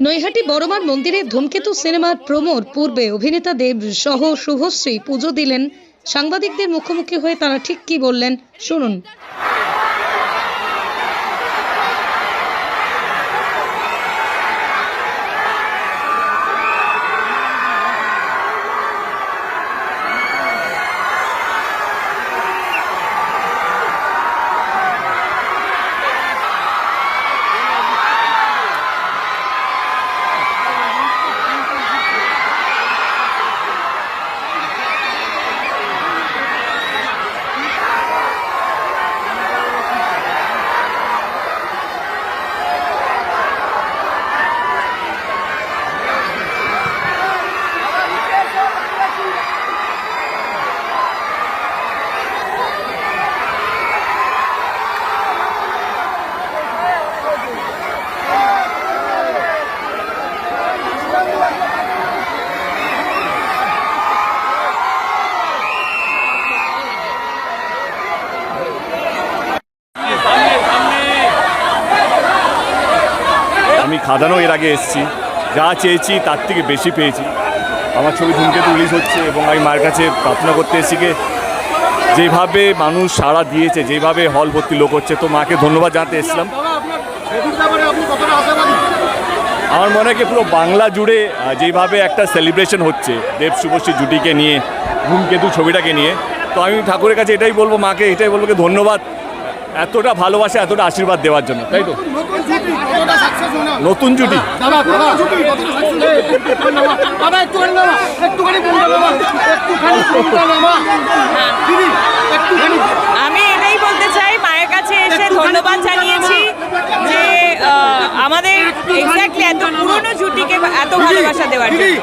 নৈহাটি বড়মার মন্দিরে ধূমকেতু সিনেমার প্রমোর পূর্বে অভিনেতা দেব সহ শুভশ্রী পুজো দিলেন। সাংবাদিকদের মুখোমুখি হয়ে তারা ঠিক কি বললেন, শুনুন। আমি খাদানো এর আগে এসেছি। যা চেয়েছি তার থেকে বেশি পেয়েছি। আমার ছবি ধূমকেতু রিলিজ হচ্ছে এবং আমি মায়ের কাছে প্রার্থনা করতে এসেছি যেভাবে মানুষ সাড়া দিয়েছে, যেভাবে হল ভর্তি লোক হচ্ছে, তো মাকে ধন্যবাদ জানাতে এসেছিলাম। আমার মনে হয় পুরো বাংলা জুড়ে যেভাবে একটা সেলিব্রেশন হচ্ছে, দেব শুভশ্রী জুটিকে নিয়ে, ধূমকেতু ছবিটাকে নিয়ে, তো আমি ঠাকুরের কাছে এটাই বলব, মাকে এটাই বলব ধন্যবাদ। এতটা ভালোবাসা এতটা আশীর্বাদ দেওয়ার জন্য তাই তো? নতুন জুটি আমি এটাই বলতে চাই মায়ের কাছে এসে ধন্যবাদ জানিয়েছি যে আমাদের এক্স্যাক্টলি এত পুরনো জুটিকে এত ভালোবাসা দেওয়ার জন্য।